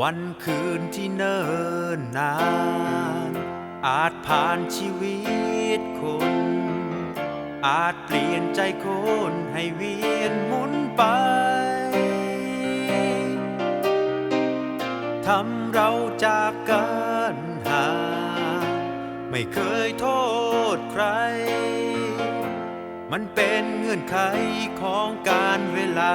วันคืนที่เนิ่นนาน อาจผ่านชีวิตคน อาจเปลี่ยนใจคนให้เวียนหมุนไป ทำเราจากกันห่างไม่เคยโทษใคร มันเป็นเงื่อนไขของการเวลา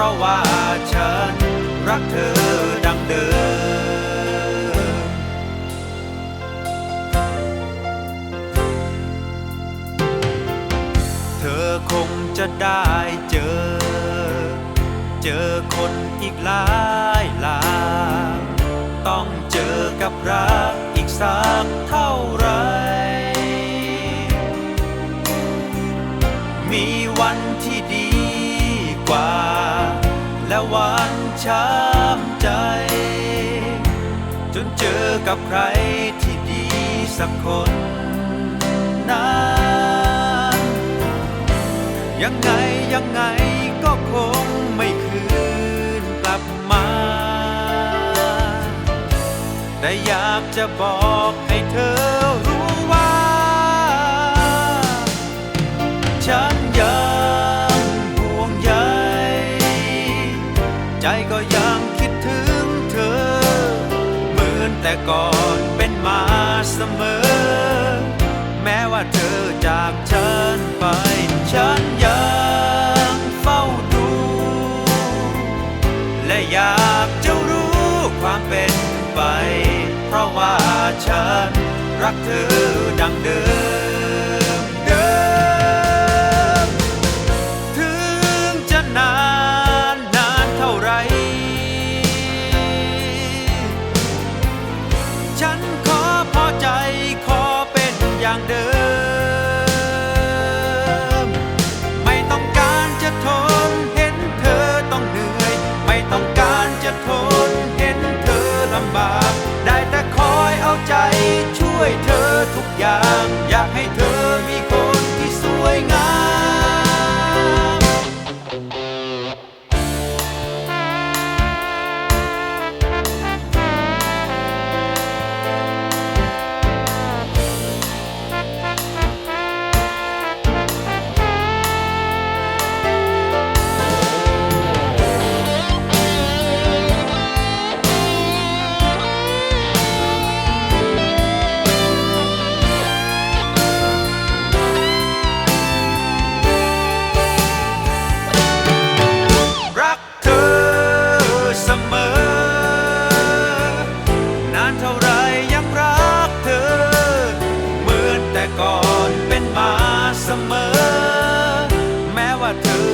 ราะว่าฉันรักเธอดังเดิม เธอคงจะได้เจอ เจอคนอีกหลายหลายต้องเจอกับรักอีกสักเท่าไร มีวันที่ ช้ำใจ จนเจอกับใครที่ดีสักคนนั้นยังไงยังไงก็คงไม่คืนกลับมา แต่อยากจะบอกให้เธอรู้ว่า ฉัน อยากจะรู้ความเป็นไป เพราะว่าฉันรักเธอดัง ใจช่วยเธอ สมอนานเท่าไรยังรักเธอ เหมือนแต่ก่อนเป็นมาเสมอ แม้ว่าเธอ